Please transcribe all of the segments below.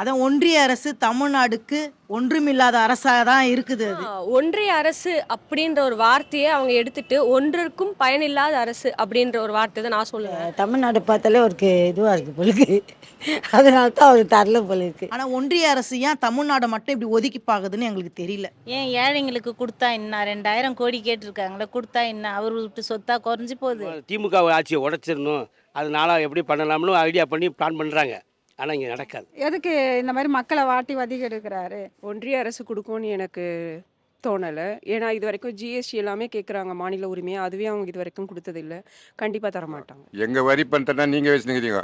அதான் ஒன்றிய அரசு தமிழ்நாடுக்கு ஒன்றுமில்லாத அரசாக தான் இருக்குது அது. ஒன்றிய அரசு அப்படின்ற ஒரு வார்த்தையை அவங்க எடுத்துட்டு ஒன்றிற்கும் பயனில்லாத அரசு அப்படின்ற ஒரு வார்த்தை தான் நான் சொல்லுவேன். தமிழ்நாடு பார்த்தாலே அவருக்கு இதுவாக இருக்குது பொழுது அதனால தான் அவர் தரல போல இருக்கு. ஆனா ஒன்றிய அரசு ஏன் தமிழ்நாடை மட்டும் இப்படி ஒதுக்கி பாக்குதுன்னு எங்களுக்கு தெரியல. ஏன் ஏழைங்களுக்கு கொடுத்தா என்ன? ரெண்டாயிரம் கோடி கேட்டிருக்காங்களே கொடுத்தா என்ன? அவர் விட்டு சொத்தா குறைஞ்சி போகுது. திமுக ஆட்சியை உடைச்சிடணும். அதனால எப்படி பண்ணலாம்னு ஐடியா பண்ணி பிளான் பண்ணுறாங்க ஆனால் இங்கே நடக்காது. எதுக்கு இந்த மாதிரி மக்களை வாட்டி வதிக எடுக்கிறாரு? ஒன்றிய அரசு கொடுக்கும்னு எனக்கு தோணலை. ஏன்னா இது வரைக்கும் ஜிஎஸ்டி எல்லாமே கேட்குறாங்க மாநில உரிமையை. அதுவே அவங்க இது வரைக்கும் கொடுத்ததில்ல. கண்டிப்பாக தர மாட்டாங்க எங்கள் வரி பணத்தை தான் நீங்கள் வச்சுருக்கிறீங்க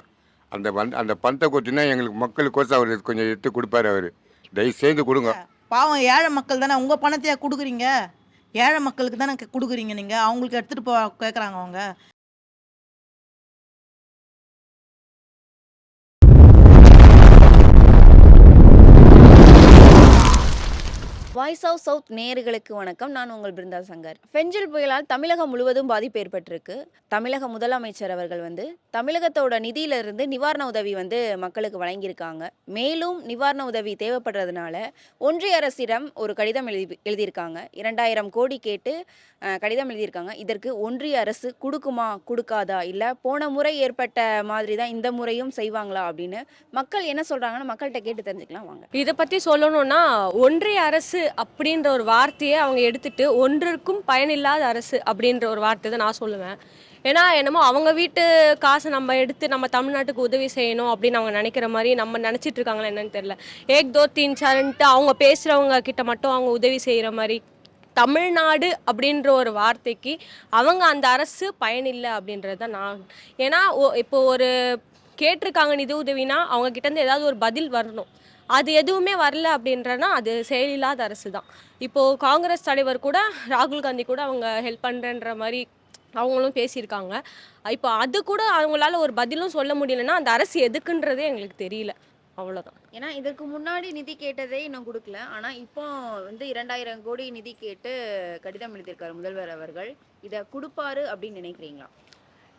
அந்த பண் அந்த பணத்தை கொட்டினா எங்களுக்கு மக்களுக்கோசம் அவர் கொஞ்சம் எடுத்து கொடுப்பாரு அவர். தயவு செய்து கொடுங்க பாவம் ஏழை மக்கள் தானே உங்க பணத்தையா கொடுக்குறீங்க? ஏழை மக்களுக்கு தானே கொடுக்குறீங்க நீங்க? அவங்களுக்கு எடுத்துட்டு போ கேக்குறாங்க அவங்க. வாய்ஸ் ஆஃப் சவுத் நேயர்களுக்கு வணக்கம். நான் உங்கள் பிருந்தா சங்கர். ஃபெஞ்சல் புயலால் தமிழகம் முழுவதும் பாதிப்பு ஏற்பட்டிருக்கு தமிழக முதலமைச்சர் அவர்கள் வந்து தமிழகத்தோட நிதியிலிருந்து நிவாரண உதவி வந்து மக்களுக்கு வழங்கியிருக்காங்க. மேலும் நிவாரண உதவி தேவைப்படுறதுனால ஒன்றிய அரசிடம் ஒரு கடிதம் எழுதி எழுதியிருக்காங்க. இரண்டாயிரம் கோடி கேட்டு கடிதம் எழுதியிருக்காங்க. இதற்கு ஒன்றிய அரசு கொடுக்குமா கொடுக்காதா இல்லை போன முறை ஏற்பட்ட மாதிரி தான் இந்த முறையும் செய்வாங்களா அப்படின்னு மக்கள் என்ன சொல்கிறாங்கன்னு மக்கள்கிட்ட கேட்டு தெரிஞ்சுக்கலாம் வாங்க. இதை பற்றி சொல்லணும்னா ஒன்றிய அரசு அப்படின்ற ஒரு வார்த்தையை அவங்க எடுத்துட்டு ஒன்றிற்கும் பயனில்லாத அரசு அப்படின்ற ஒரு வார்த்தை தான் நான் சொல்லுவேன். ஏன்னா என்னமோ அவங்க வீட்டு காசை நம்ம எடுத்து நம்ம தமிழ்நாட்டுக்கு உதவி செய்யணும் அப்படின்னு அவங்க நினைக்கிற மாதிரி நம்ம நினச்சிட்டு இருக்காங்களா என்னன்னு தெரியல. ஏக் தோ தீன் சார்ன்ட்டு அவங்க பேசுகிறவங்க கிட்ட மட்டும் அவங்க உதவி செய்கிற மாதிரி. தமிழ்நாடு அப்படின்ற ஒரு வார்த்தைக்கு அவங்க அந்த அரசு பயனில்லை அப்படின்றது தான் நான். ஏன்னா இப்போ ஒரு கேட்டிருக்காங்க நிதி உதவினா அவங்க கிட்டேருந்து ஏதாவது ஒரு பதில் வரணும். அது எதுவுமே வரல அப்படின்றனா அது செயலில்லாத அரசு தான் இப்போது காங்கிரஸ் தலைவர் கூட ராகுல் காந்தி கூட அவங்க ஹெல்ப் பண்ணுறன்ற மாதிரி அவங்களும் பேசியிருக்காங்க. இப்போ அது கூட அவங்களால ஒரு பதிலும் சொல்ல முடியலன்னா அந்த அரசு எதுக்குன்றதே எங்களுக்கு தெரியல. அவ்வளோதான் ஏன்னா இதற்கு முன்னாடி நிதி கேட்டதே இன்னும் கொடுக்கல. ஆனால் இப்போ வந்து இரண்டாயிரம் கோடி நிதி கேட்டு கடிதம் எழுதியிருக்காரு முதல்வர் அவர்கள். இதை கொடுப்பாரு அப்படின்னு நினைக்கிறீங்களா?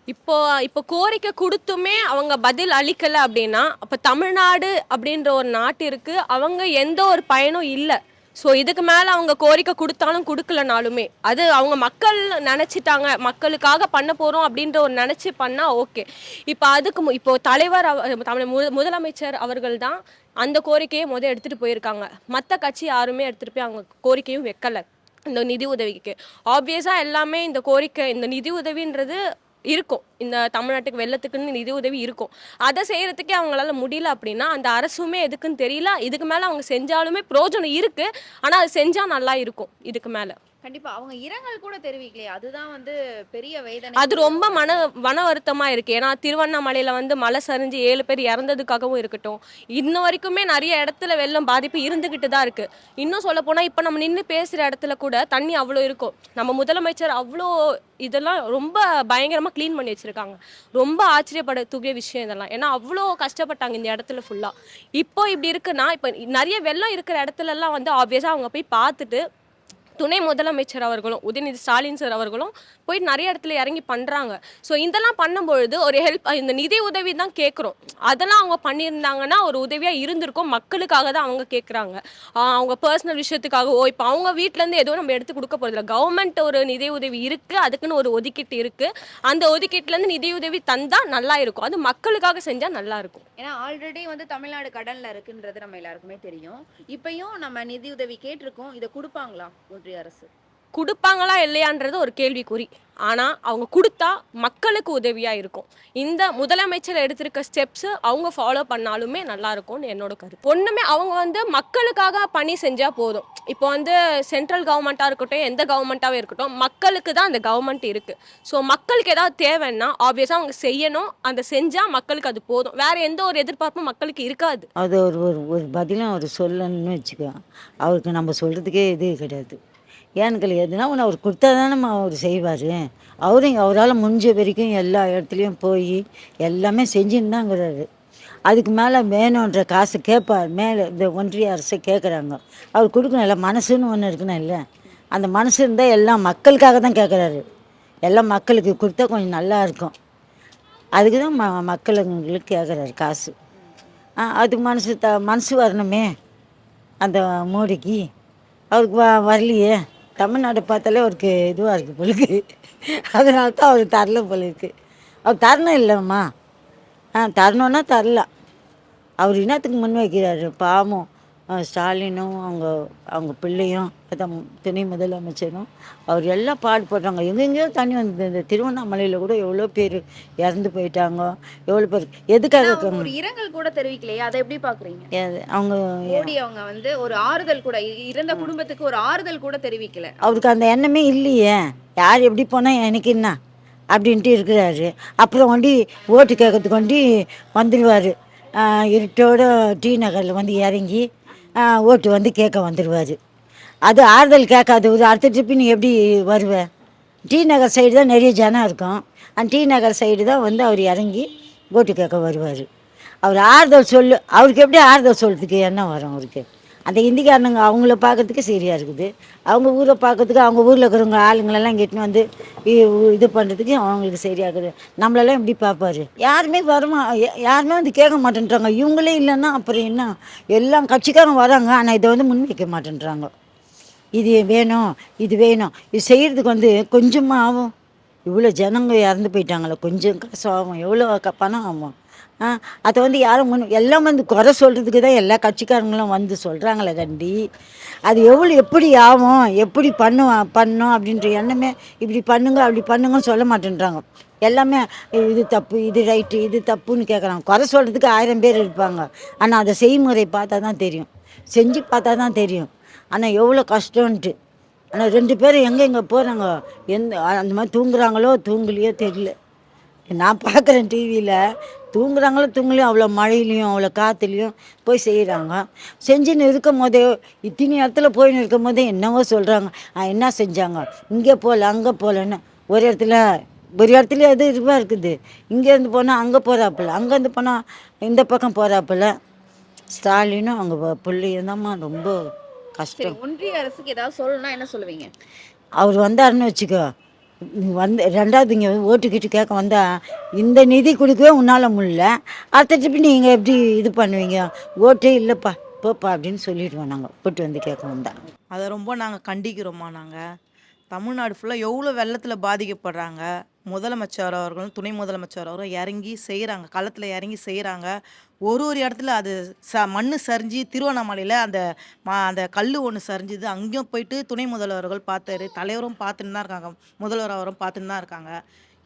இப்போ இப்போ கோரிக்கை கொடுத்துமே அவங்க பதில் அளிக்கல அப்படின்னா அப்போ தமிழ்நாடு அப்படின்ற ஒரு நாட்டிற்கு அவங்க எந்த ஒரு பயனும் இல்லை. ஸோ இதுக்கு மேலே அவங்க கோரிக்கை கொடுத்தாலும் கொடுக்கலனாலுமே அது அவங்க மக்கள் நினச்சிட்டாங்க மக்களுக்காக பண்ண போகிறோம் அப்படின்ற ஒரு நினச்சி பண்ணால் ஓகே. இப்போ அதுக்கு மு- இப்போ தலைவர் அவ- தமிழ் முதலமைச்சர் அவர்கள் தான் அந்த கோரிக்கையை முதல் எடுத்துகிட்டு போயிருக்காங்க. மற்ற கட்சி யாருமே எடுத்துகிட்டு போய் அவங்க கோரிக்கையும் வைக்கலை இந்த நிதி உதவிக்கு. ஆப்வியஸாக எல்லாமே இந்த கோரிக்கை இந்த நிதி உதவின்றது இருக்கும். இந்த தமிழ்நாட்டுக்கு வெள்ளத்துக்குன்னு நிதி உதவி இருக்கும். அதை செய்கிறதுக்கே அவங்களால முடியல அப்படின்னா அந்த அரசுமே எதுக்குன்னு தெரியல. இதுக்கு மேலே அவங்க செஞ்சாலுமே பிரயோஜனம் இருக்குது ஆனால் அது செஞ்சால் நல்லா இருக்கும் இதுக்கு மேலே. கண்டிப்பா. அவங்க இரங்கல் கூட தெரிவிக்கலையே. அதுதான் வந்து பெரிய வேதனை. அது ரொம்ப மன மன வருத்தமா இருக்கு. ஏன்னா திருவண்ணாமலையில வந்து மலை சரிஞ்சு ஏழு பேர் இறந்ததுக்காகவும் இருக்கட்டும். இன்ன வரைக்குமே நிறைய இடத்துல வெள்ளம் பாதிப்பு இருந்துகிட்டு தான் இருக்கு. இன்னும் சொல்ல போனா இப்ப நம்ம நின்று பேசுற இடத்துல கூட தண்ணி அவ்வளோ இருக்கும். நம்ம முதலமைச்சர் அவ்வளோ இதெல்லாம் ரொம்ப பயங்கரமா க்ளீன் பண்ணி வச்சிருக்காங்க. ரொம்ப ஆச்சரியப்படக்கூடிய விஷயம் இதெல்லாம். ஏன்னா அவ்வளோ கஷ்டப்பட்டாங்க இந்த இடத்துல ஃபுல்லா இப்போ இப்படி இருக்குன்னா இப்போ நிறைய வெள்ளம் இருக்கிற இடத்துல எல்லாம் வந்து ஆப்வியஸா அவங்க போய் பார்த்துட்டு துணை முதலமைச்சர் அவர்களும் உதயநிதி ஸ்டாலின் சார் அவர்களும் போய் நிறைய இடத்துல இறங்கி பண்ணுறாங்க ஸோ இதெல்லாம் பண்ணும்பொழுது ஒரு ஹெல்ப் இந்த நிதி உதவி தான் கேட்குறோம். அதெல்லாம் அவங்க பண்ணியிருந்தாங்கன்னா ஒரு உதவியாக இருந்திருக்கும். மக்களுக்காக தான் அவங்க கேட்குறாங்க. அவங்க பர்சனல் விஷயத்துக்காகவோ இப்போ அவங்க வீட்டிலேருந்து எதுவும் நம்ம எடுத்து கொடுக்க போகிறதில்ல கவர்மெண்ட் ஒரு நிதி உதவி இருக்குது அதுக்குன்னு ஒரு ஒதுக்கீட்டு இருக்குது அந்த ஒதுக்கீட்டிலேருந்து நிதியுதவி தந்தால் நல்லா இருக்கும். அது மக்களுக்காக செஞ்சால் நல்லா இருக்கும். ஏன்னா ஆல்ரெடி வந்து தமிழ்நாடு கடனில் இருக்குன்றது நம்ம எல்லாருக்குமே தெரியும். இப்பயும் நம்ம நிதியுதவி கேட்டிருக்கோம். இதை கொடுப்பாங்களா? ஒன்றிய அரசு. கொடுப்பாங்களா இல்லையான்றது ஒரு கேள்விக்குறி. ஆனால் அவங்க கொடுத்தா மக்களுக்கு உதவியாக இருக்கும். இந்த முதலமைச்சர் எடுத்திருக்க ஸ்டெப்ஸு அவங்க ஃபாலோ பண்ணாலுமே நல்லா இருக்கும்னு என்னோட கருத்து. ஒன்றுமே அவங்க வந்து மக்களுக்காக பணி செஞ்சால் போதும். இப்போ வந்து சென்ட்ரல் கவர்மெண்ட்டாக இருக்கட்டும் எந்த கவர்மெண்ட்டாகவே இருக்கட்டும் மக்களுக்கு தான் அந்த கவர்மெண்ட் இருக்குது ஸோ மக்களுக்கு ஏதாவது தேவைன்னா ஆப்வியஸாக அவங்க செய்யணும். அந்த செஞ்சால் மக்களுக்கு அது போதும். வேறு எந்த ஒரு எதிர்பார்ப்பும் மக்களுக்கு இருக்காது. அது ஒரு ஒரு ஒரு பதிலும் அவர் சொல்லணும்னு வச்சுக்கலாம் அவருக்கு நம்ம சொல்கிறதுக்கே இது கிடையாது. ஏன்னு கேள்வி எதுனா ஒன்று அவர் கொடுத்தா தானே அவர் செய்வார். அவரும் அவரால் முடிஞ்ச வரைக்கும் எல்லா இடத்துலையும் போய் எல்லாமே செஞ்சுன்னு தாங்கிறாரு அதுக்கு மேலே வேணுன்ற காசு கேட்பார் மேலே இந்த ஒன்றிய அரசு கேட்குறாங்க அவர் கொடுக்கணும்ல மனசுன்னு ஒன்று இருக்கணும் இல்லை. அந்த மனசு இருந்தால் எல்லாம் மக்களுக்காக தான் கேட்குறாரு எல்லாம் மக்களுக்கு கொடுத்தா கொஞ்சம் நல்லா இருக்கும். அதுக்கு தான் ம மக்களுங்களுக்கு கேட்குறாரு காசு. அதுக்கு மனசு த மனசு வரணுமே அந்த மோடிக்கு. அவருக்கு வ வரலையே. தமிழ்நாட்டை பார்த்தாலே அவருக்கு இதுவாக இருக்குது பொழுது அதனால தான் அவர் தரல போல அவர் தரணும் இல்லைம்மா. ஆ தரணுன்னா தரலாம். அவர் என்னத்துக்கு முன் வைக்கிறாரு பாவம். ஸ்டாலினும் அவங்க அவங்க பிள்ளையும் அதான் துணை முதலமைச்சரும் அவர் எல்லாம் பாடுபடுறாங்க. எங்கெங்கேயோ தண்ணி வந்து இந்த திருவண்ணாமலையில் கூட எவ்வளோ பேர் இறந்து போயிட்டாங்க. எவ்வளோ பேர் எதுக்காக ஒரு இரங்கல் கூட தெரிவிக்கலையே. அதை எப்படி பாக்குறீங்க? எது- அவங்க மோடி அவங்க வந்து ஒரு ஆறுதல் கூட இறந்த குடும்பத்துக்கு ஒரு ஆறுதல் கூட தெரிவிக்கல. அவருக்கு அந்த எண்ணமே இல்லையே. யார் எப்படி போனால் எனக்கு என்ன? அப்படின்ட்டு இருக்கிறாரு. அப்புறம் வண்டி ஓட்டு கேட்கறதுக்கு வண்டி வந்துடுவார் இருட்டோட டி நகரில் வந்து இறங்கி ஓட்டு வந்து கேட்க வந்துடுவார் அது ஆறுதல் கேட்காது அடுத்த ட்ரிப்பு நீ எப்படி வருவ? டி நகர் சைடு தான் நிறைய ஜனம் இருக்கும். அந்த டி நகர் சைடு தான் வந்து அவர் இறங்கி ஓட்டு கேட்க வருவார். அவர் ஆறுதல் சொல்லு அவருக்கு எப்படி ஆறுதல் சொல்கிறதுக்கு என்ன வரும் அவருக்கு? அந்த இந்திக்காரனுங்க அவங்கள பார்க்கறதுக்கு சரியாக இருக்குது. அவங்க ஊரை பார்க்கறதுக்கு அவங்க ஊரில் இருக்கிறவங்க ஆளுங்களெல்லாம் இங்கிட்டு வந்து இது பண்ணுறதுக்கு அவங்களுக்கு சரியாக இருக்குது நம்மளெல்லாம் எப்படி பார்ப்பாரு? யாருமே வரமா யாருமே வந்து கேட்க மாட்டேன்றாங்க. இவங்களே இல்லைன்னா அப்புறம் என்ன? எல்லாம் கட்சிக்காரங்க வராங்க ஆனால் இதை வந்து முன்வைக்க மாட்டேன்றாங்க. இது வேணும் இது வேணும். இது செய்கிறதுக்கு வந்து கொஞ்சமாக ஆகும் இவ்வளோ ஜனங்க இறந்து போயிட்டாங்களே கொஞ்சம் காசு ஆகும் எவ்வளோ பணம் ஆகும்? அதை வந்து யாரும் எல்லாம் வந்து குறை சொல்கிறதுக்கு தான் எல்லா கட்சிக்காரங்களும் வந்து சொல்கிறாங்களே கண்டி. அது எவ்வளோ எப்படி ஆகும் எப்படி பண்ணுவான் பண்ணோம் அப்படின்ற எண்ணமே இப்படி பண்ணுங்க அப்படி பண்ணுங்கன்னு சொல்ல மாட்டேன்றாங்க. எல்லாமே இது தப்பு இது ரைட்டு இது தப்புன்னு கேட்குறாங்க. குறை சொல்கிறதுக்கு ஆயிரம் பேர் இருப்பாங்க. ஆனால் அதை செய்முறை பார்த்தா தான் தெரியும். செஞ்சு பார்த்தா தான் தெரியும். ஆனால் எவ்வளோ கஷ்டம்ன்ட்டு. ஆனால் ரெண்டு பேரும் எங்கே எங்கே போகிறாங்க எந்த அந்த மாதிரி தூங்குறாங்களோ தூங்கலையோ தெரியல. நான் பார்க்குறேன் டிவியில் தூங்குறாங்களோ தூங்கலையோ அவ்வளோ மழையிலையும் அவ்வளோ காற்றுலையும் போய் செய்கிறாங்க செஞ்சுன்னு இருக்கும் போதே இத்தனை இடத்துல போயின்னு இருக்கும் போதே என்னவோ சொல்கிறாங்க என்ன செஞ்சாங்க? இங்கே போகல அங்கே போகலன்னு ஒரு இடத்துல ஒரு இடத்துல எது இதுவாக இருக்குது. இங்கேருந்து போனால் அங்கே போகிறாப்புல அங்கேருந்து போனால் இந்த பக்கம் போகிறாப்புல ஸ்டாலினும் அவங்க பிள்ளையும் தான்மா ரொம்ப கஷ்டம். ஒன்றிய அரசுக்கு ஏதாவது சொல்லணும்னா என்ன சொல்லுவீங்க? அவர் வந்தாருன்னு வச்சுக்கோ. வந்து ரெண்டாவது இங்கே ஓட்டுக்கிட்டு கேட்க வந்தால் இந்த நிதி கொடுக்கவே உன்னால் முடியல. அடுத்த ட்ரிப்பு நீங்கள் எப்படி இது பண்ணுவீங்க? ஓட்டே இல்லைப்பா போப்பா அப்படின்னு சொல்லிடுவோம் நாங்கள் போட்டு வந்து கேட்க வந்தால் அதை ரொம்ப நாங்கள் கண்டிக்கிறோம்மா நாங்கள் தமிழ்நாடு ஃபுல்லாக எவ்வளோ வெள்ளத்தில் பாதிக்கப்படுறாங்க. முதலமைச்சர் அவர்களும் துணை முதலமைச்சர் அவரும் இறங்கி செய்கிறாங்க களத்தில் இறங்கி செய்கிறாங்க ஒரு ஒரு இடத்துல அது ச மண் சரிஞ்சு திருவண்ணாமலையில் அந்த மா அந்த கல் ஒன்று சரிஞ்சுது. அங்கேயும் போயிட்டு துணை முதல்வர்கள் பார்த்தாரு. தலைவரும் பார்த்துன்னு தான் இருக்காங்க. முதல்வர் அவரும் பார்த்துன்னு தான் இருக்காங்க.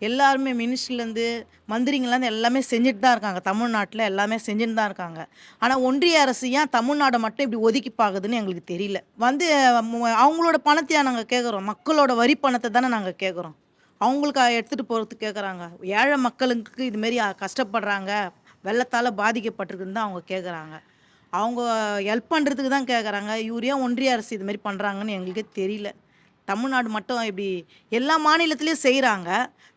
எல்லாருமே மினிஸ்ட்ரிலேருந்து மந்திரிங்கள்லேருந்து எல்லாமே செஞ்சுட்டு தான் இருக்காங்க. தமிழ்நாட்டில் எல்லாமே செஞ்சுட்டு தான் இருக்காங்க. ஆனால் ஒன்றிய அரசு ஏன் தமிழ்நாடை மட்டும் இப்படி ஒதுக்கி பார்க்குதுன்னு எங்களுக்கு தெரியல. வந்து அவங்களோட பணத்தையா நாங்கள் கேட்குறோம். மக்களோட வரி பணத்தை தானே நாங்கள் கேட்குறோம். அவங்களுக்கு எடுத்துகிட்டு போகிறதுக்கு கேட்குறாங்க ஏழை மக்களுக்கு இதுமாரி கஷ்டப்படுறாங்க. வெள்ளத்தால் பாதிக்கப்பட்டிருக்குன்னு தான் அவங்க கேட்குறாங்க அவங்க ஹெல்ப் பண்ணுறதுக்கு தான் கேட்குறாங்க யூரியா ஒன்றிய அரசு இதுமாரி பண்ணுறாங்கன்னு எங்களுக்கே தெரியல. தமிழ்நாடு மட்டும் இப்படி எல்லா மாநிலத்திலையும் செய்கிறாங்க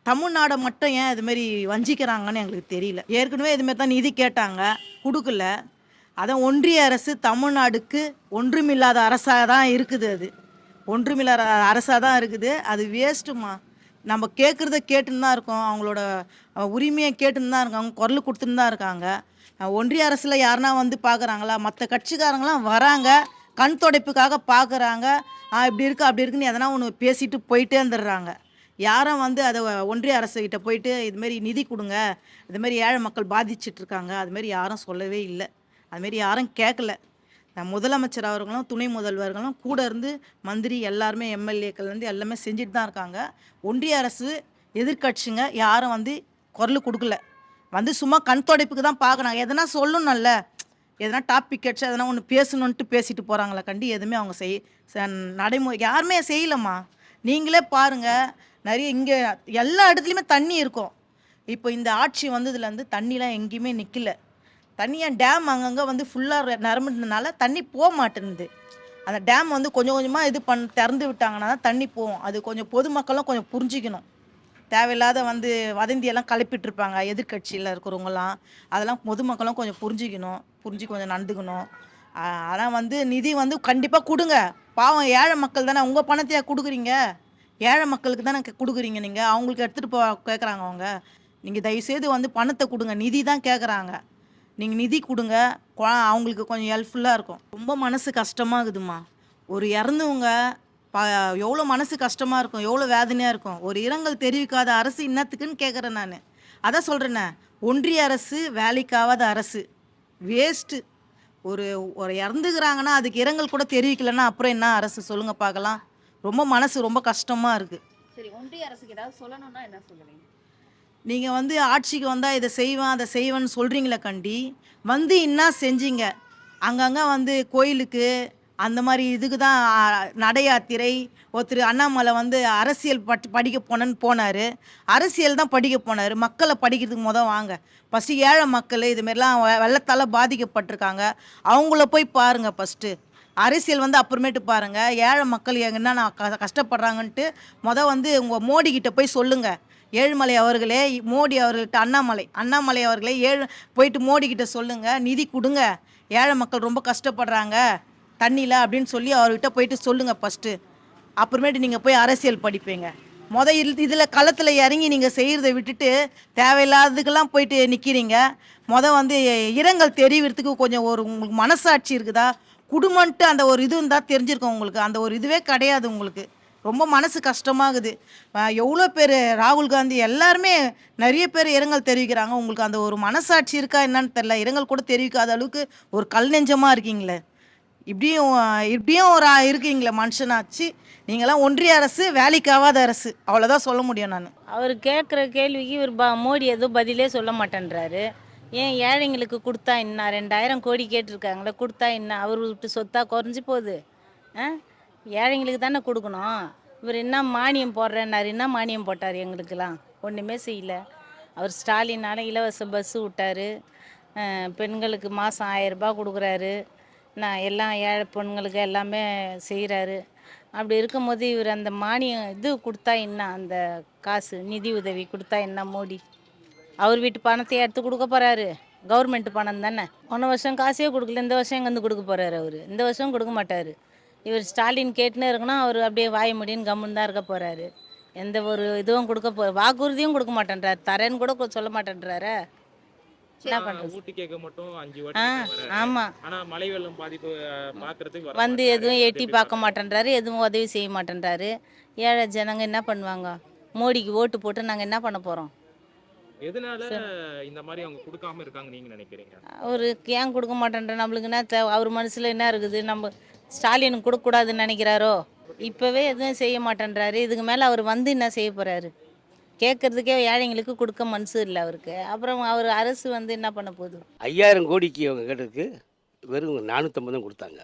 தமிழ்நாடை மட்டும் ஏன் இதுமாரி வஞ்சிக்கிறாங்கன்னு எங்களுக்கு தெரியல. ஏற்கனவே இதுமாரி தான் நிதி கேட்டாங்க. கொடுக்கல. அதான் ஒன்றிய அரசு தமிழ்நாடுக்கு ஒன்றுமில்லாத அரசாக தான் இருக்குது அது. ஒன்றுமில்லாத அரசாக தான் இருக்குது. அது வேஸ்ட்டுமா நம்ம கேட்குறத கேட்டுன்னு தான் இருக்கோம். அவங்களோட உரிமையை கேட்டுன்னு தான் இருக்காங்க குரல் கொடுத்துன்னு தான் இருக்காங்க ஒன்றிய அரசில் யாருனா வந்து பார்க்குறாங்களா மற்ற கட்சிக்காரங்களாம் வராங்க. கண் துடைப்புக்காக பார்க்குறாங்க இப்படி இருக்கு அப்படி இருக்குன்னு எதனா ஒன்று பேசிட்டு போயிட்டே இருந்துடுறாங்க. யாரும் வந்து அதை ஒன்றிய அரசுகிட்ட போயிட்டு இதுமாரி நிதி கொடுங்க. இதுமாரி ஏழை மக்கள் பாதிச்சிட்டு இருக்காங்க. அதுமாரி யாரும் சொல்லவே இல்லை. அதுமாரி யாரும் கேட்கல முதலமைச்சர் அவர்களும் துணை முதல்வர்களும் கூட இருந்து மந்திரி எல்லாருமே எம்எல்ஏக்கள் வந்து எல்லாமே செஞ்சுட்டு தான் இருக்காங்க. ஒன்றிய அரசு எதிர்க்கட்சிங்க யாரும் வந்து குரல் கொடுக்கல. வந்து சும்மா கண் தொடைப்புக்கு தான் பார்க்குறாங்க எதனா சொல்லணும்ல. எதனா டாபிக் கிடச்சா எதனா ஒன்று பேசணுன்ட்டு பேசிட்டு போகிறாங்களா கண்டி எதுவுமே அவங்க செய் ச- நடைமுறை யாருமே செய்யலம்மா. நீங்களே பாருங்கள் நிறைய இங்கே எல்லா இடத்துலையுமே தண்ணி இருக்கும். இப்போ இந்த ஆட்சி வந்ததுலேருந்து தண்ணிலாம் எங்கேயுமே நிற்கலை தண்ணியாக டேம் அங்கங்கே வந்து ஃபுல்லாக நிரம்பினதுனால தண்ணி போக மாட்டேன்து அந்த டேம் வந்து கொஞ்சம் கொஞ்சமாக இது பண் திறந்து விட்டாங்கன்னா தான் தண்ணி போகும். அது கொஞ்சம் பொதுமக்களும் கொஞ்சம் புரிஞ்சிக்கணும். தேவையில்லாத வந்து வதந்தியெல்லாம் கிளப்பிட்டு இருப்பாங்க எதிர்க்கட்சியில் இருக்கிறவங்கலாம். அதெல்லாம் பொதுமக்களும் கொஞ்சம் புரிஞ்சிக்கணும். புரிஞ்சு கொஞ்சம் நடந்துக்கணும். ஆனால் வந்து நிதி வந்து கண்டிப்பாக கொடுங்க. பாவம் ஏழை மக்கள் தானே. உங்கள் பணத்தையா கொடுக்குறீங்க? ஏழை மக்களுக்கு தானே கொடுக்குறீங்க நீங்கள் அவங்களுக்கு எடுத்துகிட்டு போ கேட்குறாங்க அவங்க. நீங்கள் தயவுசெய்து வந்து பணத்தை கொடுங்க. நிதி தான் கேட்குறாங்க நீங்கள் நிதி கொடுங்க. கொ- அவங்களுக்கு கொஞ்சம் ஹெல்ப்ஃபுல்லாக இருக்கும். ரொம்ப மனசு கஷ்டமாக இருக்குதுமா ஒரு இறந்தவங்க ப எவ்வளோ மனசு கஷ்டமாக இருக்கும் எவ்வளோ வேதனையாக இருக்கும். ஒரு இரங்கல் தெரிவிக்காத அரசு இன்னத்துக்குன்னு கேட்குறேன் நான். அதான் சொல்கிறேன்னே ஒன்றிய அரசு வேலைக்காவாத அரசு. வேஸ்ட்டு ஒரு ஒரு இறந்துக்கிறாங்கன்னா அதுக்கு இரங்கல் கூட தெரிவிக்கலைன்னா அப்புறம் என்ன அரசு? சொல்லுங்கள் பார்க்கலாம். ரொம்ப மனசு ரொம்ப கஷ்டமாக இருக்குது சரி ஒன்றிய அரசுக்கு ஏதாவது சொல்லணும்னா என்ன சொல்லுவீங்க? நீங்கள் வந்து ஆட்சிக்கு வந்தால் இதை செய்வேன் அதை செய்வேன்னு சொல்கிறீங்களே கண்டி. வந்து என்ன செஞ்சீங்க? அங்கங்கே வந்து கோயிலுக்கு அந்த மாதிரி இதுக்கு தான் நடையாத்திரை ஒருத்தர் அண்ணாமலை வந்து அரசியல் பட் படிக்க போனேன்னு போனார். அரசியல் தான் படிக்க போனார். மக்களை படிக்கிறதுக்கு மொதல் வாங்க. ஃபஸ்ட்டு ஏழை மக்கள் இதுமாரிலாம் வெள்ளத்தால் பாதிக்கப்பட்டிருக்காங்க. அவங்கள போய் பாருங்கள் ஃபஸ்ட்டு அரசியல் வந்து அப்புறமேட்டு பாருங்கள் ஏழை மக்கள் எங்கன்னா நான் க கஷ்டப்படுறாங்கன்ட்டு முத வந்து உங்கள் மோடி போய் சொல்லுங்கள் ஏழுமலை அவர்களே மோடி அவர்கள்ட்ட அண்ணாமலை. அண்ணாமலை அவர்களே ஏழு போயிட்டு மோடி கிட்ட சொல்லுங்கள் நிதி கொடுங்க. ஏழை மக்கள் ரொம்ப கஷ்டப்படுறாங்க. தண்ணியில் அப்படின்னு சொல்லி அவர்கிட்ட போயிட்டு சொல்லுங்கள் ஃபஸ்ட்டு அப்புறமேட்டு நீங்கள் போய் அரசியல் படிப்பீங்க. முதல் இதில் களத்தில் இறங்கி நீங்கள் செய்கிறத விட்டுட்டு தேவையில்லாததுக்கெல்லாம் போயிட்டு நிற்கிறீங்க மொதல் வந்து இரங்கல் தெரிவிறதுக்கு கொஞ்சம் ஒரு உங்களுக்கு மனசாட்சி இருக்குதா? குடும்பன்ட்டு அந்த ஒரு இது இருந்தால் தெரிஞ்சிருக்கும் உங்களுக்கு. அந்த ஒரு இதுவே கிடையாது உங்களுக்கு. ரொம்ப மனசு கஷ்டமாகுது. எவ்வளோ பேர் ராகுல் காந்தி எல்லாருமே நிறைய பேர் இரங்கல் தெரிவிக்கிறாங்க. உங்களுக்கு அந்த ஒரு மனசாட்சி இருக்கா என்னன்னு தெரில இரங்கல் கூட தெரிவிக்காத அளவுக்கு ஒரு கல் நெஞ்சமாக இருக்கீங்களே. இப்படியும் இப்படியும் ஒரு இருக்கீங்களே மனுஷனாச்சு. நீங்களாம் ஒன்றிய அரசு வேலைக்கு ஆகாத அரசு. அவ்வளோதான் சொல்ல முடியும் நான். அவர் கேட்குற கேள்விக்கு இவர் ப மோடி எதுவும் பதிலே சொல்ல மாட்டேன்றாரு. ஏன் ஏழைங்களுக்கு கொடுத்தா என்ன? ரெண்டாயிரம் கோடி கேட்டிருக்காங்களே கொடுத்தா என்ன? அவர் விட்டு சொத்தா குறைஞ்சி போகுது. ஆ? ஏழைங்களுக்கு தானே கொடுக்கணும். இவர் என்ன மானியம் போடுறேன்னாரு என்ன மானியம் போட்டார் எங்களுக்கெல்லாம்? ஒன்றுமே செய்யலை. அவர் ஸ்டாலினால் இலவச பஸ்ஸு விட்டார். பெண்களுக்கு மாதம் ஆயரரூபா கொடுக்குறாரு. நான் எல்லாம் ஏழை பெண்களுக்கு எல்லாமே செய்கிறாரு அப்படி இருக்கும்போது இவர் அந்த மானியம் இது கொடுத்தா என்ன? அந்த காசு நிதி உதவி கொடுத்தா என்ன மோடி? அவர் வீட்டு பணத்தை எடுத்து கொடுக்க போகிறாரு கவர்மெண்ட் பணம் தானே. போன வருஷம் காசே கொடுக்கல இந்த வருஷம் எங்கேருந்து கொடுக்க போகிறாரு அவர்? இந்த வருஷம் கொடுக்க மாட்டார். இவர் ஸ்டாலின் கேட்டுனே இருக்கணும் அவர் அப்படியே வாய முடின்னு கம்முன்னு தான் இருக்க போகிறாரு எந்த ஒரு இதுவும் கொடுக்க போ வாக்குறுதியும் கொடுக்க மாட்டேன்றாரு. தரேன்னு கூட சொல்ல மாட்டேன்றாரு. என்ன அஞ்சு ஆ வர வந்து. எதுவும் எட்டி பார்க்க மாட்டேன்றாரு எதுவும் உதவி செய்ய மாட்டேன்றாரு. ஏழை ஜனங்க என்ன பண்ணுவாங்க? மோடிக்கு ஓட்டு போட்டு நாங்கள் என்ன பண்ண போகிறோம் எதனால இந்த மாதிரி அவங்க கொடுக்காம இருக்காங்க நீங்க நினைக்கிறீங்க? அவருக்கு ஏன் கொடுக்க மாட்டேன்ற? நம்மளுக்கு என்ன அவர் மனசில் என்ன இருக்குது? நம்ம ஸ்டாலினுக்கு கொடுக்கக்கூடாதுன்னு நினைக்கிறாரோ? இப்போவே எதுவும் செய்ய மாட்டேன்றாரு. இதுக்கு மேலே அவர் வந்து என்ன செய்ய போகிறாரு கேட்கறதுக்கே ஏழைங்களுக்கு கொடுக்க மனசு இல்லை அவருக்கு. அப்புறம் அவர் அரசு வந்து என்ன பண்ண போகுது? ஐயாயிரம் கோடிக்கு அவங்க கேட்டதுக்கு வெறும் நானூற்றம்பது தான் கொடுத்தாங்க.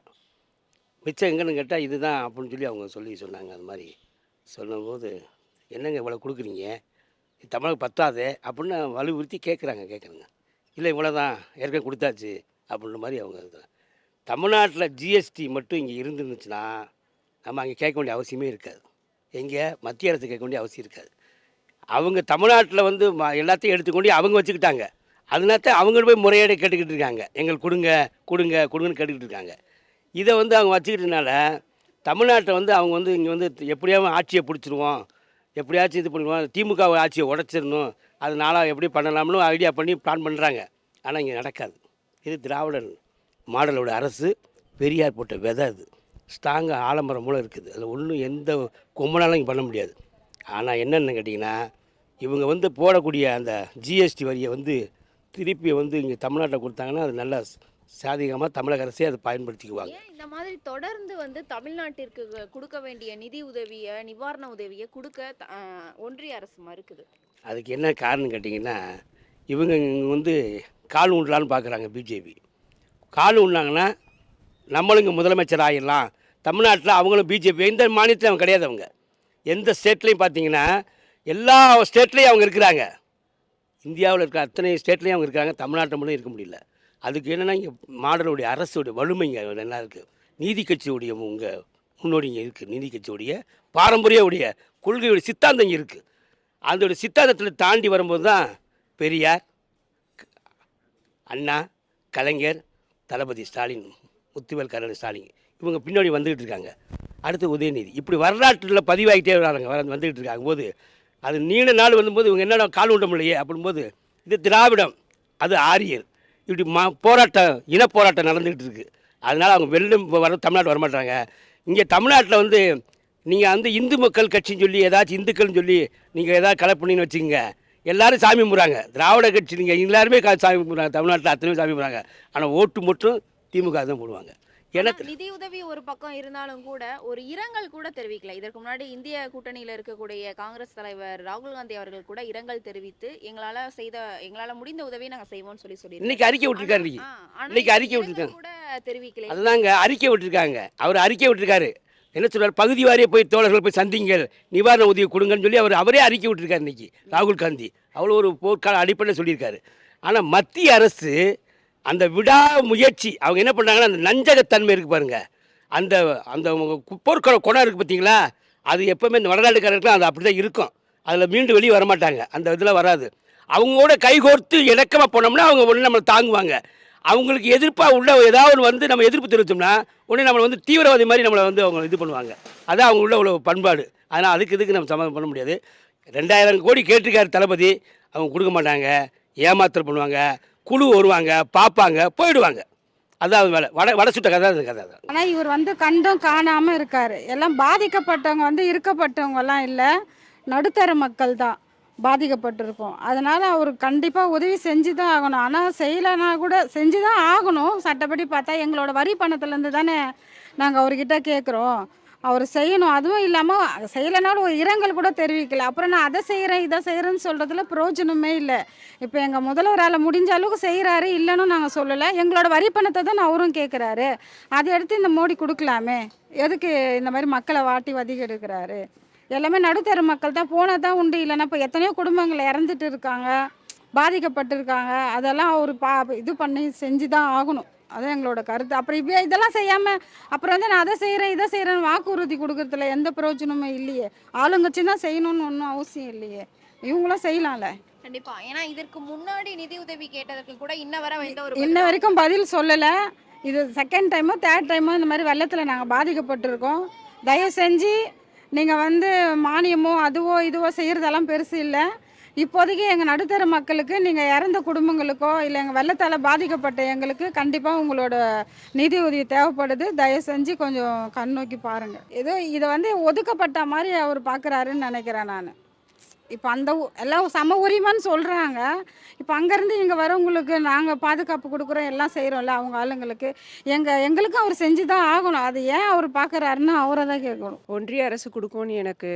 மிச்சம் எங்கன்னு கேட்டால் இதுதான் அப்படின்னு சொல்லி அவங்க சொல்லி சொன்னாங்க. அது மாதிரி சொல்லும்போது என்னங்க இவ்வளோ கொடுக்குறீங்க? இது தமிழகம் பத்தாதே? அப்படின்னு வலுவுறுத்தி கேட்குறாங்க கேட்குறாங்க இல்லை இவ்வளோ தான் ஏற்கனவே கொடுத்தாச்சு. அப்படின்ற மாதிரி அவங்க இது தமிழ்நாட்டில் ஜிஎஸ்டி மட்டும் இங்கே இருந்துருந்துச்சுன்னா நம்ம அங்கே கேட்க வேண்டிய அவசியமே இருக்காது. எங்கே? மத்திய அரசு கேட்க வேண்டிய அவசியம் இருக்காது. அவங்க தமிழ்நாட்டில் வந்து ம- எல்லாத்தையும் எடுத்துக்கொண்டு அவங்க வச்சுக்கிட்டாங்க. அதனால அவங்க போய் முறையீடு கேட்டுக்கிட்டு இருக்காங்க. எங்களுக்கு கொடுங்க கொடுங்க கொடுங்கன்னு கேட்டுக்கிட்டு இருக்காங்க. இதை வந்து அவங்க வச்சுக்கிட்டனால தமிழ்நாட்டை வந்து அவங்க வந்து இங்கே வந்து எப்படியாவது ஆட்சியை பிடிச்சிருவோம். எப்படியாச்சும் இது பண்ணுவோம் திமுக ஆட்சியை உடச்சிடணும். அது நாளாக எப்படி பண்ணலாம்னு ஐடியா பண்ணி பிளான் பண்ணுறாங்க ஆனால் இங்கே நடக்காது. இது திராவிடன் மாடலோட அரசு பெரியார் போட்ட விதை அது. ஸ்ட்ராங்காக ஆலமரம் மூலம் இருக்குது. அதில் ஒன்றும் எந்த கொம்பனாலும் இங்கே பண்ண முடியாது. ஆனால் என்னென்னு கேட்டிங்கன்னா இவங்க வந்து போடக்கூடிய அந்த ஜிஎஸ்டி வரியை வந்து திருப்பி வந்து இங்கே தமிழ்நாட்டில் கொடுத்தாங்கன்னா அது நல்லா சாதிகமாக தமிழக அரசே அதை பயன்படுத்திக்குவாங்க. இந்த மாதிரி தொடர்ந்து வந்து தமிழ்நாட்டிற்கு கொடுக்க வேண்டிய நிதி உதவியை நிவாரண உதவியை கொடுக்க ஒன்றிய அரசு மறுக்குது? அதுக்கு என்ன காரணம் கேட்டிங்கன்னா இவங்க வந்து கால் ஊண்டலான்னு பார்க்குறாங்க பிஜேபி கால் உண்ணாங்கன்னா நம்மளும் இங்கே முதலமைச்சர் ஆகிடலாம் தமிழ்நாட்டில் அவங்களும் பிஜேபி எந்த மாநிலத்திலும் அவங்க கிடையாது அவங்க. எந்த ஸ்டேட்லேயும் பார்த்தீங்கன்னா எல்லா ஸ்டேட்லேயும் அவங்க இருக்கிறாங்க. இந்தியாவில் இருக்கிற அத்தனை ஸ்டேட்லேயும் அவங்க இருக்காங்க தமிழ்நாட்டில் மட்டும் இருக்க முடியல. அதுக்கு என்னென்னா இங்கே மாடலுடைய அரசுடைய வலிமைங்க என்ன இருக்குது நீதி கட்சியுடைய உங்கள் முன்னோடி இங்கே இருக்குது நீதி கட்சியுடைய பாரம்பரியவுடைய கொள்கையுடைய சித்தாந்தம் இங்கே இருக்குது அதோட சித்தாந்தத்தில் தாண்டி வரும்போது தான் பெரியார் அண்ணா கலைஞர் தளபதி ஸ்டாலின் முத்துவேல் கருணை ஸ்டாலின் இவங்க பின்னாடி வந்துக்கிட்டு இருக்காங்க. அடுத்து உதயநிதி. இப்படி வரலாற்றில் பதிவாகிட்டே வராங்க வர வந்துக்கிட்டு இருக்காங்க. போது அது நீண்ட நாள் வரும்போது இவங்க என்னடா கால் உண்ட முடியலையே அப்படின்போது இது திராவிடம் அது ஆரியர். இப்படி மா போராட்டம் இன போராட்டம் நடந்துக்கிட்டு இருக்குது அதனால் அவங்க வெளிலும் வர தமிழ்நாட்டு வரமாட்டாங்க இங்கே தமிழ்நாட்டில் வந்து நீங்கள் வந்து இந்து மக்கள் கட்சின்னு சொல்லி ஏதாச்சும் இந்துக்கள்னு சொல்லி நீங்கள் ஏதாவது கலெக்ட் பண்ணின்னு வச்சுக்கோங்க. எல்லாரும் சாமி கும்பிட்றாங்க. திராவிட கட்சி நீங்கள் எல்லாருமே சாமி கும்பிட்றாங்க. தமிழ்நாட்டில் அத்தனை சாமி கும்பிட்றாங்க. ஆனால் ஓட்டு மட்டும் திமுக தான் போடுவாங்க. எனக்கு நிதி உதவி ஒரு பக்கம் இருந்தாலும் கூட ஒரு இரங்கல் கூட தெரிவிக்கல. இதற்கு முன்னாடி இந்திய கூட்டணியில இருக்கக்கூடிய காங்கிரஸ் தலைவர் ராகுல் காந்தி அவர்கள் கூட இரங்கல் தெரிவித்து எங்களால செய்த எங்களால முடிந்த உதவியை நாங்க செய்வோம்னு சொல்லி சொல்லி இன்னைக்கு அறிக்கை விட்டுருக்காரு இன்னைக்கு. அறிக்கை விட்டுருக்காங்க. கூட தெரிவிக்கல அதுதாங்க அறிக்கை விட்டுருக்காங்க. அவர் அறிக்கை விட்டுருக்காரு. என்ன சொல்றாரு? பகுதி வாரியை போய் தோழர்கள் போய் சந்திங்கள் நிவாரண உதவி கொடுங்கன்னு சொல்லி அவர் அவரே அறிக்கை விட்டுருக்காரு இன்னைக்கு ராகுல் காந்தி. அவ்வளோ ஒரு போர்க்கால அடிப்படையில் சொல்லியிருக்காரு. ஆனால் மத்திய அரசு அந்த விடா முயற்சி அவங்க என்ன பண்ணுறாங்கன்னா அந்த நஞ்சகத்தன்மை இருக்குது பாருங்க. அந்த அந்த போர்க்கள குணம் இருக்குது பார்த்தீங்களா அது எப்போவுமே இந்த வடநாட்டுக்காரர்களுக்கு அது அப்படி தான் இருக்கும். அதில் மீண்டும் வெளியே வரமாட்டாங்க. அந்த இதில் வராது. அவங்களோட கைகோர்த்து இணக்கமாக போனோம்னா அவங்க ஒன்று நம்மளை தாங்குவாங்க. அவங்களுக்கு எதிர்ப்பாக உள்ள ஏதாவது வந்து நம்ம எதிர்ப்பு தெரிவித்தோம்னா உடனே நம்மளை வந்து தீவிரவாதி மாதிரி நம்மளை வந்து அவங்க இது பண்ணுவாங்க. அதான் அவங்க உள்ள உள்ள பண்பாடு. அதனால் அதுக்கு இதுக்கு நம்ம சம்மந்தம் பண்ண முடியாது. ரெண்டாயிரம் கோடி கேட்டிருக்காரு தளபதி அவங்க கொடுக்க மாட்டாங்க ஏமாத்தல் பண்ணுவாங்க குழு வருவாங்க பார்ப்பாங்க போயிடுவாங்க. அதான் அது வேலை வட வட சுட்ட கதை அது கதை தான் ஆனால் இவர் வந்து கண்டும் காணாமல் இருக்கார். எல்லாம் பாதிக்கப்பட்டவங்க வந்து இருக்கப்பட்டவங்கலாம் இல்லை நடுத்தர மக்கள் தான். பாதிக்கப்பட்டிருக்கோம். அதனால் அவர் கண்டிப்பாக உதவி செஞ்சு தான் ஆகணும். ஆனால் செய்யலைன்னா கூட செஞ்சு தான் ஆகணும். சட்டப்படி பார்த்தா எங்களோட வரி பணத்துலேருந்து தானே நாங்கள் அவர்கிட்ட கேட்குறோம் அவர் செய்யணும். அதுவும் இல்லாமல் செய்யலைனாலும் ஒரு இரங்கல் கூட தெரிவிக்கல. அப்புறம் நான் அதை செய்கிறேன் இதை செய்கிறேன்னு சொல்கிறதுல பிரயோஜனமே இல்லை. இப்போ எங்கள் முதல்வரால் முடிஞ்ச அளவுக்கு செய்கிறாரு இல்லைன்னு நாங்கள் சொல்லலை. எங்களோட வரி பணத்தை தான் அவரும் கேட்குறாரு அதை எடுத்து இந்த மோடி கொடுக்கலாமே? எதுக்கு இந்த மாதிரி மக்களை வாட்டி வதிகெடுக்கிறாரு எல்லாமே நடுத்தர மக்கள் தான் போனால் தான் உண்டு இல்லைன்னா இப்போ எத்தனையோ குடும்பங்கள் இறந்துட்டு இருக்காங்க பாதிக்கப்பட்டிருக்காங்க அதெல்லாம் அவர் பா இது பண்ணி செஞ்சு தான் ஆகணும். அதான் எங்களோட கருத்து. அப்புறம் இப்போ இதெல்லாம் செய்யாமல் அப்புறம் வந்து நான் அதை செய்கிறேன் இதை செய்கிறேன்னு வாக்குறுதி கொடுக்கறதுல எந்த பிரயோஜனமும் இல்லையே. ஆளுங்கட்சி தான் செய்யணும்னு ஒன்றும் அவசியம் இல்லையே. இவங்களும் செய்யலாம்ல. கண்டிப்பா. ஏன்னா இதற்கு முன்னாடி நிதி உதவி கேட்டதற்கு கூட இன்ன வரை எந்த ஒரு இன்ன வரைக்கும் பதில் சொல்லலை. இது செகண்ட் டைமோ தேர்ட் டைமோ இந்த மாதிரி வெள்ளத்தில் நாங்கள் பாதிக்கப்பட்டிருக்கோம். தயவு செஞ்சு நீங்கள் வந்து மானியமோ அதுவோ இதுவோ செய்கிறதெல்லாம் பெருசு இல்லை. இப்போதைக்கு எங்கள் நடுத்தர மக்களுக்கு நீங்கள் இறந்த குடும்பங்களுக்கோ இல்லை எங்கள் வெள்ளத்தால் பாதிக்கப்பட்ட எங்களுக்கு கண்டிப்பாக உங்களோட நிதி உதவி தேவைப்படுது. தயவு செஞ்சு கொஞ்சம் கண் நோக்கி பாருங்கள் ஏதோ இதை வந்து ஒதுக்கப்பட்ட மாதிரி அவர் பார்க்குறாருன்னு நினைக்கிறேன் நான். இப்போ அந்த எல்லாம் சம உரிமைன்னு சொல்கிறாங்க இப்போ அங்கேருந்து இங்கே வரவங்களுக்கு நாங்கள் பாதுகாப்பு கொடுக்குறோம் எல்லாம் செய்கிறோம்ல அவங்க ஆளுங்களுக்கு. எங்கள் எங்களுக்கும் அவர் செஞ்சு தான் ஆகணும். அது ஏன் அவர் பார்க்குறாருன்னு அவரை தான் கேட்கணும். ஒன்றிய அரசு கொடுக்கும்னு எனக்கு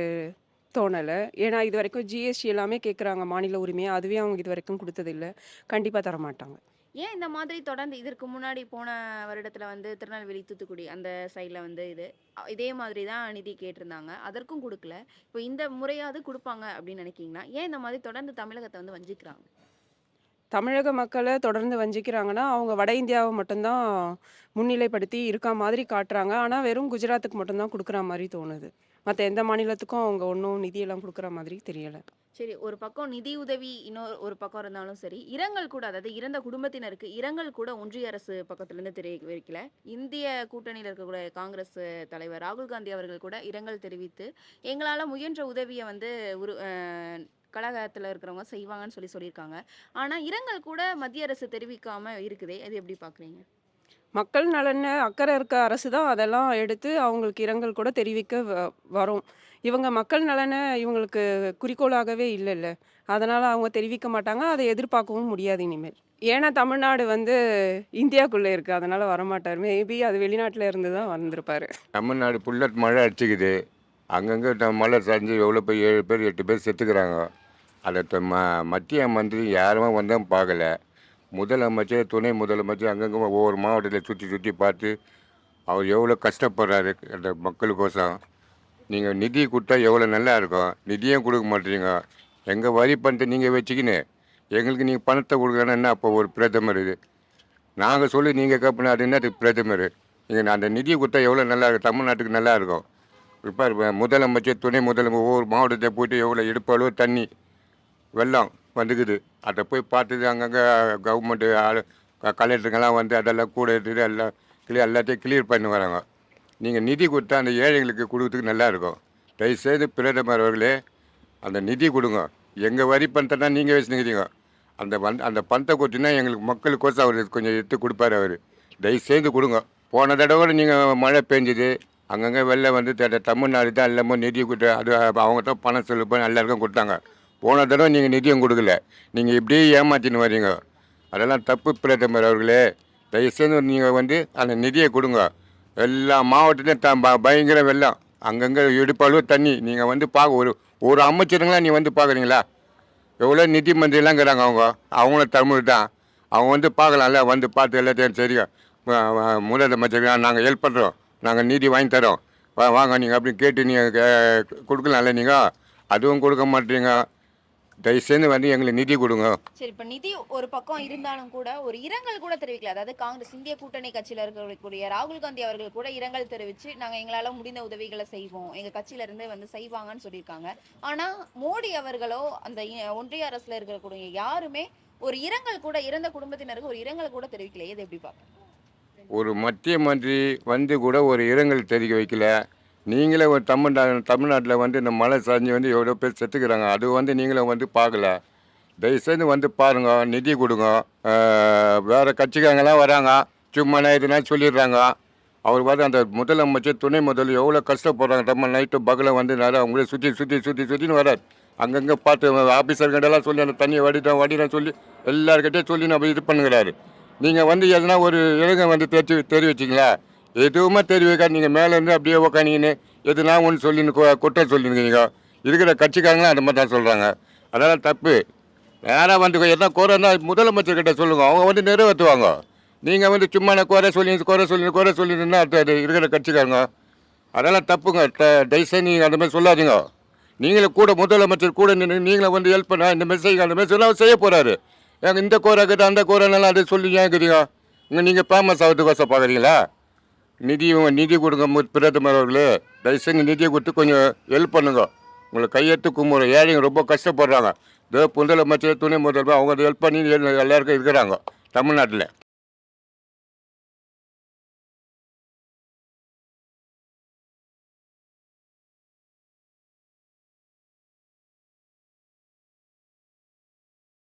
தோணலை. ஏன்னா இது வரைக்கும் ஜிஎஸ்டி எல்லாமே கேட்குறாங்க மாநில உரிமையை. அதுவே அவங்க இது வரைக்கும் கொடுத்ததில்ல. கண்டிப்பாக தர மாட்டாங்க ஏன் இந்த மாதிரி தொடர்ந்து இதற்கு முன்னாடி போன வருடத்தில் வந்து திருநெல்வேலி தூத்துக்குடி அந்த சைடில் வந்து இது? இதே மாதிரி தான் நிதி கேட்டிருந்தாங்க. அதற்கும் கொடுக்கல. இப்போ இந்த முறையாவது கொடுப்பாங்க அப்படின்னு நினைக்கிங்கன்னா ஏன் இந்த மாதிரி தொடர்ந்து தமிழகத்தை வந்து வஞ்சிக்கிறாங்க? தமிழக மக்களை தொடர்ந்து வஞ்சிக்கிறாங்கன்னா அவங்க வட இந்தியாவை மட்டும்தான் முன்னிலைப்படுத்தி இருக்கா மாதிரி காட்டுறாங்க. ஆனால் வெறும் குஜராத்துக்கு மட்டும்தான் கொடுக்குற மாதிரி தோணுது. மற்ற எந்த மாநிலத்துக்கும் அவங்க ஒன்றும் நிதியெல்லாம் கொடுக்குற மாதிரி தெரியலை. சரி ஒரு பக்கம் நிதி உதவி இன்னொரு ஒரு பக்கம் இருந்தாலும் சரி இரங்கல் கூட அதாவது இறந்த குடும்பத்தினருக்கு இரங்கல் கூட ஒன்றிய அரசு பக்கத்துலேருந்து தெரிவிக்கல. இந்திய கூட்டணியில் இருக்கக்கூடிய காங்கிரஸ் தலைவர் ராகுல் காந்தி அவர்கள் கூட இரங்கல் தெரிவித்து எங்களால் முயன்ற உதவியை வந்து உரு கழகத்தில் இருக்கிறவங்க செய்வாங்கன்னு சொல்லி சொல்லியிருக்காங்க. ஆனால் இரங்கல் கூட மத்திய அரசு தெரிவிக்காமல் இருக்குதே. அது எப்படி பார்க்குறீங்க மக்கள் நலன அக்கறை இருக்க அரசு தான் அதெல்லாம் எடுத்து அவங்களுக்கு இரங்கல் கூட தெரிவிக்க வ- வரும். இவங்க மக்கள் நலனை இவங்களுக்கு குறிக்கோளாகவே இல்லைல்ல. அதனால் அவங்க தெரிவிக்க மாட்டாங்க அதை எதிர்பார்க்கவும் முடியாது இனிமேல். ஏன்னா தமிழ்நாடு வந்து இந்தியாக்குள்ளே இருக்குது அதனால் வரமாட்டார். மேபி அது வெளிநாட்டில் இருந்து தான் வந்திருப்பார். தமிழ்நாடு புல்லட் மழை அடிச்சுக்குது. அங்கங்கே ட- மழை சரிஞ்சு எவ்வளோ பேர் ஏழு பேர் எட்டு பேர் செத்துக்கிறாங்க. அதை ம மத்திய மந்திரி யாருமே வந்தால் பார்க்கல. முதலமைச்சர் துணை முதலமைச்சர் அங்கங்கே ஒவ்வொரு மாவட்டத்தில் சுற்றி சுற்றி பார்த்து அவர் எவ்வளோ கஷ்டப்படுறாரு அந்த மக்களுக்கோசம் நீங்கள் நிதி கொடுத்தா எவ்வளோ நல்லா இருக்கும்? நிதியும் கொடுக்க மாட்டீங்க. எங்கள் வரி பணத்தை நீங்கள் வச்சுக்கின்னு எங்களுக்கு நீங்கள் பணத்தை கொடுக்கலன்னா என்ன அப்போ ஒரு பிரதமர் இது? நாங்கள் சொல்லி நீங்கள் கேட்பணும் அது என்ன பிரதமர்? நீங்கள் அந்த நிதி கொடுத்தா எவ்வளோ நல்லா இருக்கும்? தமிழ்நாட்டுக்கு நல்லா இருக்கும். இப்போ முதலமைச்சர் துணை முதலமைச்சர் ஒவ்வொரு மாவட்டத்தை போயிட்டு எவ்வளோ இடுப்பளவு தண்ணி வெள்ளம் வந்துக்குது. அதை போய் பார்த்துட்டு அங்கங்கே கவர்மெண்ட்டு க- கலெக்டருங்கெல்லாம் வந்து அதெல்லாம் கூட எடுத்துகிட்டு எல்லாம் கிளியர் எல்லாத்தையும் கிளியர் பண்ணி வராங்க. நீங்கள் நிதி கொடுத்தா அந்த ஏழைங்களுக்கு கொடுக்கறதுக்கு நல்லாயிருக்கும் தயவுசெய்து பிரதமர் அவர்களே அந்த நிதி கொடுங்க. எங்கள் வரி பணத்தை நீங்கள் வச்சுருக்கிறீங்க அந்த வந் அந்த பணத்தை கொட்டினா எங்களுக்கு மக்களுக்கோசம் அவர் கொஞ்சம் எடுத்து கொடுப்பாரு அவர். தயவு செய்து கொடுங்க. போன தடவை நீங்கள் மழை பெஞ்சுது. அங்கங்கே வெளில வந்து தமிழ்நாடு தான் எல்லாமே நிதி கொடுத்து அது அவங்க தான் பணம் செலுப்ப எல்லாருக்கும் கொடுத்தாங்க. போன தடவை நீங்கள் நிதியும் கொடுக்கல. நீங்கள் இப்படியே ஏமாற்றின்னு வர்றீங்க. அதெல்லாம் தப்பு பிரதமர் அவர்களே. தயவுசெய்து நீங்கள் வந்து அந்த நிதியை கொடுங்க. எல்லா மாவட்டத்திலையும் த ப- பயங்கர வெள்ளம். அங்கங்கே இடுப்பளவு தண்ணி. நீங்கள் வந்து பார்க்க ஒரு ஒரு அமைச்சருங்களா நீ வந்து பார்க்குறீங்களா எவ்வளோ நிதி மந்திரிலாங்கிறாங்க அவங்க. அவங்களும் தமிழ் தான். அவங்க வந்து பார்க்கலாம்ல வந்து பார்த்து எல்லாத்தையும் தெரியும் முதலமைச்சர் நாங்கள் ஹெல்ப் பண்ணுறோம் நாங்கள் நிதி வாங்கி தரோம். வாங்க நீங்கள் அப்படி கேட்டு நீங்கள் கொடுக்கலாம்ல நீங்கள் அதுவும் கொடுக்க மாட்டீங்க. தயவுசெய்து வந்து எங்களுக்கு நிதி கொடுங்க. சரி இப்ப நிதி ஒரு பக்கம் இருந்தாலும் கூட ஒரு இரங்கல் கூட தெரிவிக்கல. அதாவது காங்கிரஸ் இந்திய கூட்டணி கட்சியில இருக்கக்கூடிய ராகுல் காந்தி அவர்கள் கூட இரங்கல் தெரிவிச்சு நாங்க எங்களால முடிந்த உதவிகளை செய்வோம். எங்க கட்சியில இருந்து வந்து செய்வாங்கன்னு சொல்லியிருக்காங்க. ஆனா மோடி அவர்களோ அந்த ஒன்றிய அரசுல இருக்கக்கூடிய யாருமே ஒரு இரங்கல் கூட இறந்த குடும்பத்தினருக்கு ஒரு இரங்கல் கூட தெரிவிக்கல இது எப்படி பாக்க ஒரு மத்திய மந்திரி வந்து கூட ஒரு இரங்கல் தெரிவிக்க வைக்கல நீங்களே ஒரு தமிழ்நா தமிழ்நாட்டில் வந்து இந்த மழை சாஞ்சி வந்து எவ்வளோ பேர் செத்துக்கிறாங்க அது வந்து நீங்களும் வந்து பார்க்கல. தயவுசெய்து வந்து பாருங்க நிதி கொடுங்க. வேறு கட்சிக்காரங்களாம் வராங்க சும்மா இதுனா சொல்லிடுறாங்க. அவர் வந்து அந்த முதலமைச்சர் துணை முதல் எவ்வளோ கஷ்டப்படுறாங்க நம்ம நைட்டு பகலில் வந்து நிறையா அவங்களே சுற்றி சுற்றி சுற்றி சுற்றின்னு வரார். அங்கங்கே பார்த்து ஆஃபீஸர்கிட்டலாம் சொல்லி அந்த தண்ணியை வடிட்டோம் வடிட்டோம் சொல்லி எல்லாருக்கிட்டே சொல்லி நம்ம இது பண்ணுகிறாரு. நீங்கள் வந்து எதுனா ஒரு இலங்கை வந்து தெரிச்சு தெரிவிச்சிங்களா? எதுவுமே தெரிவிக்கா நீங்கள் மேலேருந்து அப்படியே உக்காந்தீங்கன்னு எதுனா ஒன்று சொல்லின்னு கு- குற்றம் சொல்லிருக்கீங்க இருக்கிற கட்சிக்காரங்களும் அந்த மாதிரி தான் சொல்கிறாங்க அதனால் தப்பு. நேராக வந்து எதனா குறைன்னா முதலமைச்சர்கிட்ட சொல்லுங்க. அவங்க வந்து நிறைவேற்றுவாங்க. நீங்கள் வந்து சும்மா நான் குறை சொல்லி குறை சொல்லி குறை சொல்லிருந்தா அது இருக்கிற கட்சிக்காரங்க. அதெல்லாம் தப்புங்க. த- தயவுசெய்து நீங்கள் அந்த மாதிரி சொல்லாதீங்க. நீங்களும் கூட முதலமைச்சர் கூட நின்று நீங்களும் வந்து ஹெல்ப் பண்ண இந்த மாதிரி செய்யுங்க அந்த மாதிரி சொல்லி அவர் செய்ய போகிறாரு ஏங்க இந்த கோரை இருக்குது அந்த கோரைனாலும் அதை சொல்லி ஏன் இருக்கிறீங்க இங்கே நீங்கள் ஃபேமஸ் ஆகிறதுக்கோசம் பார்க்குறீங்களா நிதி நிதி கொடுங்க பிரதமர் அவர்களே தயவுசெய்து நிதியை கொடுத்து கொஞ்சம் ஹெல்ப் பண்ணுங்க. உங்களை கையெழுத்து கும்பிட்றோம் ஏழைங்க ரொம்ப கஷ்டப்படுறாங்க. இதோ முதலமைச்சர் துணை முதல்வர் அவங்க ஹெல்ப் பண்ணி எல்லாருக்கும் இருக்கிறாங்க தமிழ்நாட்டில்.